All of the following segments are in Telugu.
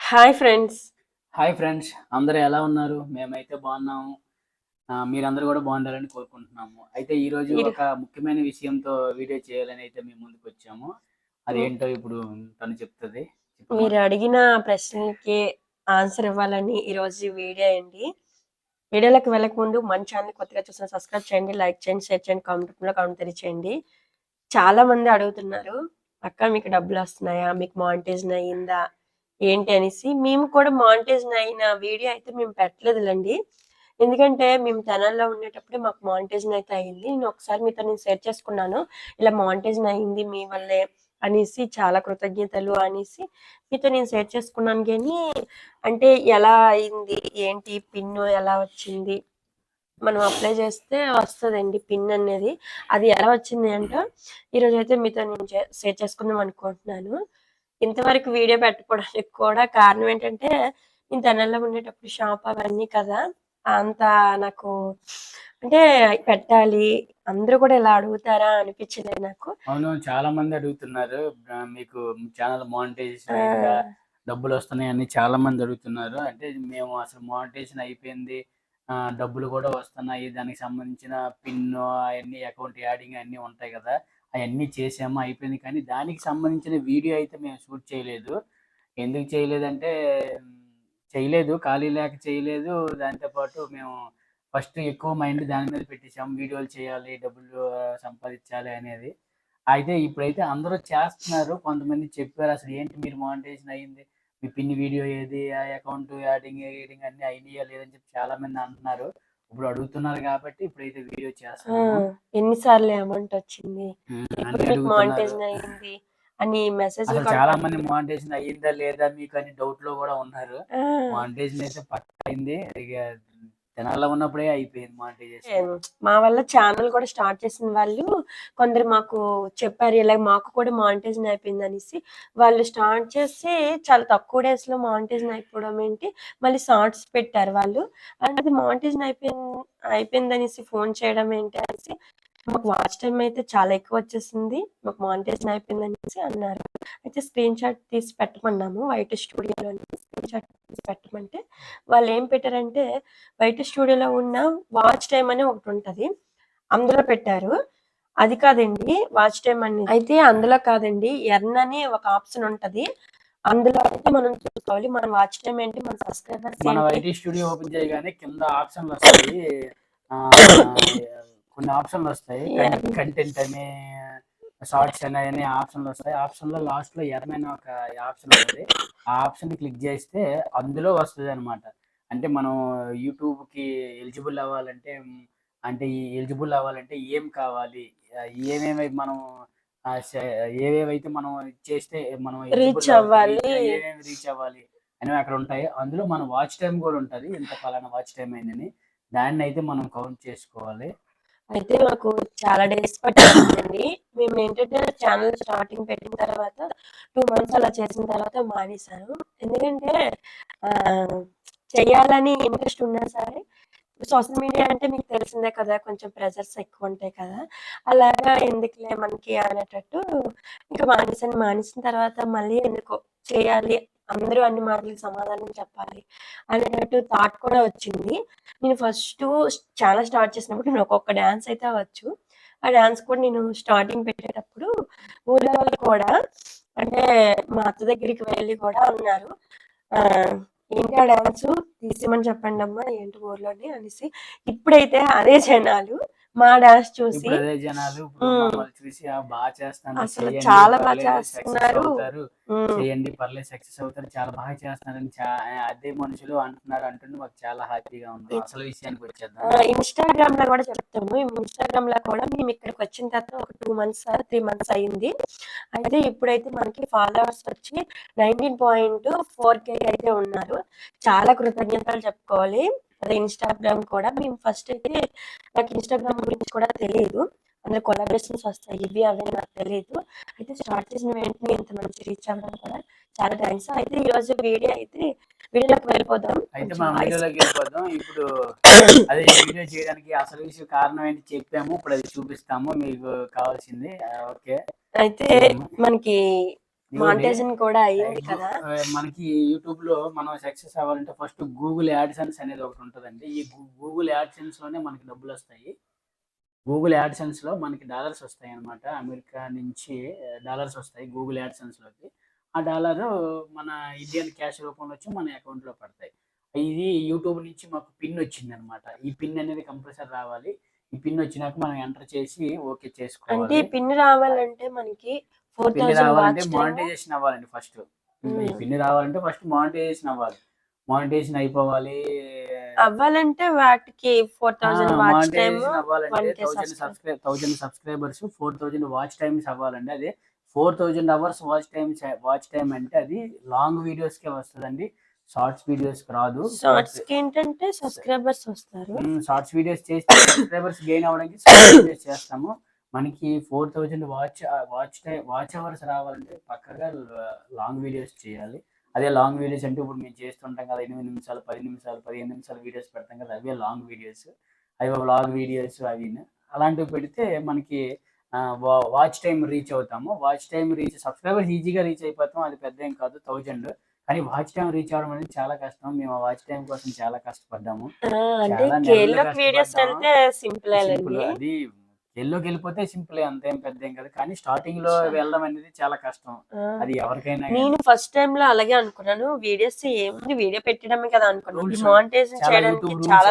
Hi friends. Hi friends. అందరూ ఎలా ఉన్నారు? మేమైతే బాగున్నాము. మీరందరూ కూడా బాగుండాలని కోరుకుంటున్నాము. అయితే ఈ రోజు ఒక ముఖ్యమైన విషయంతో వీడియో చేయాలని అయితే మేము ముందుకు వచ్చాము. అదేంటో ఇప్పుడు తను చెప్తుంది. మీరు అడిగిన ప్రశ్నకి ఆన్సర్ ఇవ్వాలని ఈ వీడియో అండి. వీడియోలోకి వెళ్ళక ముందు మన ఛానల్ కొత్తగా చూసిన సబ్స్క్రైబ్ చేయండి లైక్ చేయండి షేర్ చేయండి కామెంట్లో కామెంట్ తెలియచేయండి చాలా మంది అడుగుతున్నారు. అక్క మీకు డబ్బులు వస్తున్నాయా మీకు మానిటైజన్ అయ్యిందా? ఏంటి అనేసి మేము కూడా మానిటైజన్ అయిన వీడియో అయితే మేము పెట్టలేదులండి. ఎందుకంటే మేము తెనాల్లో ఉండేటప్పుడే మాకు మానిటైజన్ అయితే అయ్యింది. నేను ఒకసారి మీతో నేను షేర్ చేసుకున్నాను. ఇలా మానిటైజన్ అయ్యింది మీ వల్లే అనేసి చాలా కృతజ్ఞతలు అనేసి మీతో నేను షేర్ చేసుకున్నాను కానీ అంటే ఎలా అయింది? ఏంటి? పిన్ ఎలా వచ్చింది? మనం అప్లై చేస్తే వస్తుందండి పిన్ అనేది. అది ఎలా వచ్చింది అంటే ఈరోజు అయితే మీతో నేను షేర్ చేసుకుందాం అనుకుంటున్నాను. ఇంతవరకు వీడియో పెట్టుకోవడానికి కూడా కారణం ఏంటంటే నేను తెనాల్లో ఉండేటప్పుడు షాప్ అవన్నీ కదా అంత నాకు అంటే పెట్టాలి. అందరూ కూడా ఇలా అడుగుతారా అనిపించలేదు నాకు. అవును చాలా మంది అడుగుతున్నారు మీకు ఛానల్ మానిటైజేషన్ డబ్బులు వస్తున్నాయి అని చాలా మంది అడుగుతున్నారు. అంటే మేము అసలు మానిటైజేషన్ అయిపోయింది. డబ్బులు కూడా వస్తున్నాయి. దానికి సంబంధించిన పిన్ అవన్నీ అకౌంట్ యాడింగ్ అన్నీ ఉంటాయి కదా. అవన్నీ చేసాము అయిపోయింది. కానీ దానికి సంబంధించిన వీడియో అయితే మేము షూట్ చేయలేదు. ఎందుకు చేయలేదంటే చేయలేదు ఖాళీ లేక చేయలేదు. దాంతోపాటు మేము ఫస్ట్ ఎక్కువ మైండ్ దాని మీద పెట్టేసాము. వీడియోలు చేయాలి డబ్బులు సంపాదించాలి అనేది. అయితే ఇప్పుడైతే అందరూ చేస్తున్నారు. కొంతమంది చెప్పారు అసలు ఏంటి మీరు మానిటైజేషన్ అయ్యింది? మీ పిన్ని వీడియో ఏది ఆ అకౌంట్ యాడింగ్ ఎడిటింగ్ అన్ని అయినాయా లేదని చెప్పి చాలా మంది అంటున్నారు. ఇప్పుడు అడుగుతున్నారు కాబట్టి ఇప్పుడైతే వీడియో ఆ, చేస్తున్నాము ఎన్నిసార్లు అమౌంట్ వచ్చింది? మానిటైజేషన్ అయింది అని మెసేజ్ చాలా మంది మానిటైజేషన్ అయ్యిందా లేదా మీకు అని డౌట్లో కూడా ఉన్నారు. మానిటైజేషన్ అయితే పక్క అయింది. ఇక ఉన్నప్పుడే అయిపోయింది మానిటైజేషన్ మా వల్ల ఛానల్ కూడా స్టార్ట్ చేసిన వాళ్ళు కొందరు మాకు చెప్పారు ఇలా మాకు కూడా మానిటైజేషన్ అయిపోయింది అనేసి. వాళ్ళు స్టార్ట్ చేసి చాలా తక్కువ డేస్లో మానిటైజేషన్ అయిపోవడం ఏంటి? మళ్ళీ షార్ట్స్ పెట్టారు వాళ్ళు. అండ్ అది మానిటైజేషన్ అయిపోయింది అయిపోయింది అనేసి ఫోన్ చేయడం ఏంటి అనేసి మాకు వాచ్ టైం అయితే చాలా ఎక్కువ వచ్చేసింది. మాకు మానిటైజేషన్ అయిపోయింది అనేసి అన్నారు. అయితే స్క్రీన్ షాట్ తీసి పెట్టమన్నాము. వైట్ స్టూడియోలో స్క్రీన్ షాట్ తీసి పెట్టమంటే వాళ్ళు ఏం పెట్టారంటే వైట్ స్టూడియోలో ఉన్న వాచ్ టైం అని ఒకటి ఉంటది. అందులో పెట్టారు. అది కాదండి వాచ్ టైం అని అయితే అందులో కాదండి ఎర్న్ అని ఒక ఆప్షన్ ఉంటది. అందులో అయితే మనం చూసుకోవాలి. మన వాచ్ టైం ఏంటి? మన సబ్స్క్రైబర్స్ మన వైటీ స్టూడియో ఓపెన్ చేయగానే కింద ఆప్షన్లు వస్తాయి. ఆ, కొన్ని ఆప్షన్లు వస్తాయి. కంటెంట్ అని షార్ట్స్ అని అనే ఆప్షన్లు వస్తాయి. ఆప్షన్లో లాస్ట్లో ఎర్మైన ఒక ఆప్షన్ ఉంటుంది ఆ ఆప్షన్ క్లిక్ చేస్తే అందులో వస్తుంది అనమాట అంటే మనం యూట్యూబ్కి ఎలిజిబుల్ అవ్వాలంటే అంటే ఈ ఎలిజిబుల్ అవ్వాలంటే ఏం కావాలి? ఏమేమి మనం ఏవేవైతే మనం చేస్తే మనం Reach అవ్వాలి. ఏమేమి రీచ్ అవ్వాలి అనేవి అక్కడ ఉంటాయి. అందులో మన వాచ్ టైం కూడా ఉంటది. ఇంత పలానా వాచ్ టైం అయిందని. దాన్ని అయితే మనం కౌంట్ చేసుకోవాలి. అయితే మాకు చాలా డేస్ పట్టిందండి. మేము ఏంటంటే ఛానల్ స్టార్టింగ్ పెట్టిన తర్వాత టూ మంత్స్ అలా చేసిన తర్వాత మానేశాను. ఎందుకంటే చేయాలని చెయ్యాలని ఇంట్రెస్ట్ ఉన్నా సరే సోషల్ మీడియా అంటే మీకు తెలిసిందే కదా కొంచెం ప్రెజర్స్ ఎక్కువ ఉంటాయి కదా. అలాగా ఎందుకులే మనకి అనేటట్టు ఇంకా మానేసాను మానేసిన తర్వాత మళ్ళీ ఎందుకో చేయాలి అందరూ అన్ని మాటలకు సమాధానం చెప్పాలి అనేటట్టు థాట్ కూడా వచ్చింది. నేను ఫస్ట్ చాలా స్టార్ట్ చేసినప్పుడు నేను ఒక్కొక్క డ్యాన్స్ అయితే వచ్చు ఆ డ్యాన్స్ కూడా నేను స్టార్టింగ్ పెట్టేటప్పుడు ఊళ్ళో వాళ్ళు కూడా అంటే మా అత్త దగ్గరికి వెళ్ళి కూడా అన్నారు. ఆ, ఏంటి ఆ డ్యాన్స్ తీసేమని చెప్పండి అమ్మా ఏంటి ఊర్లోని? అనేసి ఇప్పుడైతే అదే జనాలు మా డాన్స్ చూసి జనాలు చూసి "ఆ, బాగా చేస్తాను అసలు చాలా బాగా చేస్తున్నారు." చేయండి పర్లేదు సక్సెస్ అవుతారు చాలా బాగా చేస్తున్నారని చా- అదే మనుషులు అంటున్నారు అంటుంటే మాకు చాలా హ్యాపీగా ఉంది. అసలు విషయానికి వచ్చేద్దాం. ఇన్స్టాగ్రామ్లో కూడా చెప్తాము. ఇన్స్టాగ్రామ్లో కూడా మేము ఇక్కడికి వచ్చిన తర్వాత ఒక టూ మంత్స్ త్రీ మంత్స్ అయింది. అయితే ఇప్పుడైతే మనకి ఫాలోవర్స్ వచ్చి నైన్టీన్ పాయింట్ ఫోర్ కే అయితే ఉన్నారు. చాలా కృతజ్ఞతలు చెప్పుకోవాలి. అదే ఇన్స్టాగ్రామ్ కూడా. మేము ఫస్ట్ అయితే నాకు ఇన్స్టాగ్రామ్ గురించి కూడా తెలియదు అందులో కొలాబరేషన్స్ వస్తాయి. ఇవి అవి నాకు తెలియదు అయితే స్టార్ట్ చేసిన వెంటనే ఇంత మంచి రీచ్ అవ్వడం కూడా చాలా థ్యాంక్స్ అయితే ఈ రోజు వీడియో అయితే వీడియోలోకి వెళ్ళిపోదాం. అయితే మనం వీడియోలోకి వెళ్ళిపోదాం. ఇప్పుడు అదే వీడియో చేయడానికి అసలు విషయం కారణం ఏంటి చెప్పాము. ఇప్పుడు అది చూపిస్తాము. మీకు కావాల్సింది. ఓకే. అయితే మనకి మానిటైజేషన్ కూడా అయ్యింది కదా. ఆ, మనకి యూట్యూబ్లో మనం సక్సెస్ అవ్వాలంటే ఫస్ట్ గూగుల్ యాడ్సెన్స్ అనేది ఒకటి ఉంటుందండి. ఈ గూగుల్ యాడ్సెన్స్లోనే మనకి డబ్బులు వస్తాయి. గూగుల్ యాడ్సెన్స్లో మనకి డాలర్స్ వస్తాయి అన్నమాట. అమెరికా నుంచి డాలర్స్ వస్తాయి గూగుల్ యాడ్సెన్స్లోకి. ఆ డాలర్ మన ఇండియన్ క్యాష్ రూపంలో వచ్చి మన అకౌంట్లో పడతాయి. ఇది యూట్యూబ్ నుంచి మాకు పిన్ వచ్చింది అనమాట ఈ పిన్ అనేది కంపల్సరీ రావాలి. ఈ పిన్ వచ్చినాక మనం ఎంటర్ చేసి ఓకే అంటే చేసుకోవాలి పిన్ రావాలంటే మనకి ఫోర్ పిన్ థౌసండ్ రావాలంటే మానిటైజేషన్ అవ్వాలండి ఫస్ట్ ఈ మ్మ్. పిన్ రావాలంటే ఫస్ట్ మానిటైజేషన్ అవ్వాలి. మానిటైజేషన్ అయిపోవాలి. అవ్వాలంటే వాటికి four thousand watch time monetization అవ్వాలంటే 1K thousand. Subscribe thousand subscribers four thousand watch times అవ్వాలండి. అదే four thousand hours watch times watch time అంటే అది లాంగ్ వీడియోస్ కే వస్తుందండి. షార్ట్స్ వీడియోస్ రాదు. షార్ట్స్ ఏంటంటే సబ్స్క్రైబర్స్ వస్తారు. షార్ట్స్ వీడియోస్ చేస్తే సబ్స్క్రైబర్స్ గెయిన్ వీడియోస్ చేస్తాము. మనకి four thousand watch watch time watch hours రావాలంటే పక్కగా లాంగ్ వీడియోస్ చేయాలి. అదే లాంగ్ వీడియోస్ అంటే ఇప్పుడు మేము చేస్తుంటాం కదా ఎనిమిది నిమిషాలు పది నిమిషాలు పదిహేను నిమిషాలు వీడియోస్ పెడతాం కదా అవే లాంగ్ వీడియోస్ అవి వ్లాగ్ వీడియోస్ అవి అలాంటివి పెడితే మనకి వాచ్ టైం రీచ్ అవుతాము. వాచ్ టైం రీచ్ సబ్స్క్రైబర్స్ ఈజీగా రీచ్ అయిపోతాం. అది పెద్ద ఏం కాదు థౌజండ్ కానీ వాచ్ టైం రీచ్ అవ్వడం అనేది చాలా కష్టం. మేము ఆ వాచ్ టైం కోసం చాలా కష్టపడ్డాము. సింపుల్ అది ఎల్లోకి వెళ్ళిపోతే సింపుల్ అంతేం పెద్ద ఏం కదా. కానీ స్టార్టింగ్లో వెళ్ళడం అనేది చాలా కష్టం. అది ఎవరికైనా కానీ. నేను ఫస్ట్ టైం లో అలాగే అనుకున్నాను. వీడియోస్ ఏముంది? వీడియో పెట్టడమే కదా అనుకున్నాను. మానిటైజేషన్ చాలా చేయడానికి.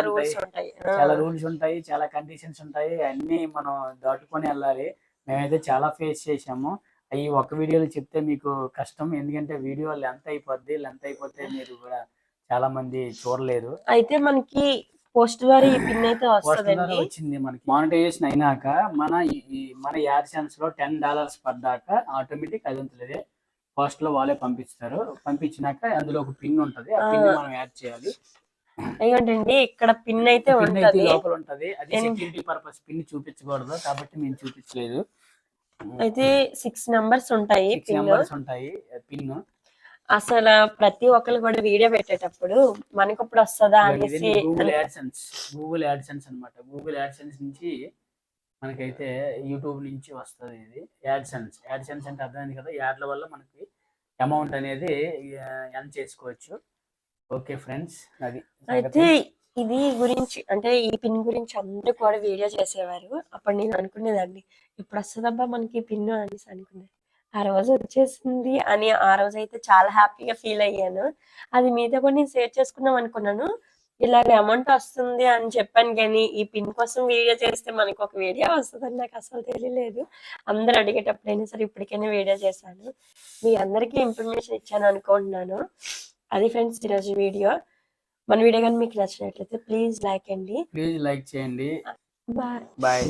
రూల్స్ ఉంటాయి. చాలా రూల్స్ ఉంటాయి చాలా కండిషన్స్ ఉంటాయి. అన్ని మనం దాటుకొని వెళ్ళాలి. మేమైతే చాలా ఫేస్ చేసాము అవి ఒక వీడియోలో చెప్తే మీకు కష్టం. ఎందుకంటే వీడియో లెంత్ అయిపోద్ది. లెంత్ అయిపోతే మీరు కూడా చాలా మంది చూడలేదు. అయితే మనకి పోస్ట్ ద్వారా ఈ పిన్ అయితే వస్తుందండి వచ్చింది మనకి. మానిటైజేషన్ అయినాక మన మన యాడ్సెన్స్లో టెన్ డాలర్స్ పడ్డాక ఆటోమేటిక్ అది ఉంటుంది. పోస్ట్లో వాళ్ళే పంపిస్తారు. పంపించినాక అందులో ఒక పిన్ ఉంటది. ఆ పిన్. మనం యాడ్ చేయాలి. ఏంటండి ఇక్కడ పిన్ అయితే ఉంటది. లోపల ఉంటది. అది సెక్యూరిటీ పర్పస్ పిన్ చూపించకూడదు కాబట్టి మేము చూపించలేదు. అయితే సిక్స్ నెంబర్స్ ఉంటాయి పిన్ నెంబర్స్ ఉంటాయి పిన్ అసలు ప్రతి ఒక్కరు కూడా వీడియో పెట్టేటప్పుడు మనకి ఇప్పుడు వస్తుందా అనేసి గూగుల్ యాడ్సెన్స్ గూగుల్ యాడ్సెన్స్ అన్నమాట. గూగుల్ యాడ్సెన్స్ నుంచి మనకైతే యూట్యూబ్ నుంచి వస్తుంది ఇది యాడ్సెన్స్ యాడ్సెన్స్ అంటే అర్థమైంది కదా యాడ్ల వల్ల మనకి అమౌంట్ అనేది ఎన్ చేసుకోవచ్చు. ఓకే ఫ్రెండ్స్ అది అయితే ఇది గురించి అంటే ఈ పిన్ గురించి అందరూ కూడా వీడియో చేసేవారు. అప్పుడు నేను అనుకునేదాన్ని ఇప్పుడు వస్తుందబ్బా మనకి పిన్ అనేసి అనుకునేది ఆ రోజు వచ్చేసింది అని ఆ రోజు అయితే చాలా హ్యాపీగా ఫీల్ అయ్యాను. అది మీతో కూడా నేను షేర్ చేసుకుందాం అనుకున్నాను. ఇలాగ అమౌంట్ వస్తుంది అని చెప్పాను కానీ ఈ పిన్ కోసం వీడియో చేస్తే మనకు ఒక వీడియో వస్తుందని నాకు అసలు తెలియలేదు. అందరు అడిగేటప్పుడైనా సరే ఇప్పటికైనా వీడియో చేశాను. మీ అందరికీ ఇన్ఫర్మేషన్ ఇచ్చాను అనుకుంటున్నాను. అది ఫ్రెండ్స్ ఈరోజు వీడియో. మన వీడియో కానీ మీకు నచ్చినట్లయితే ప్లీజ్ లైక్ అండి. ప్లీజ్ లైక్ చేయండి. బాయ్. బాయ్.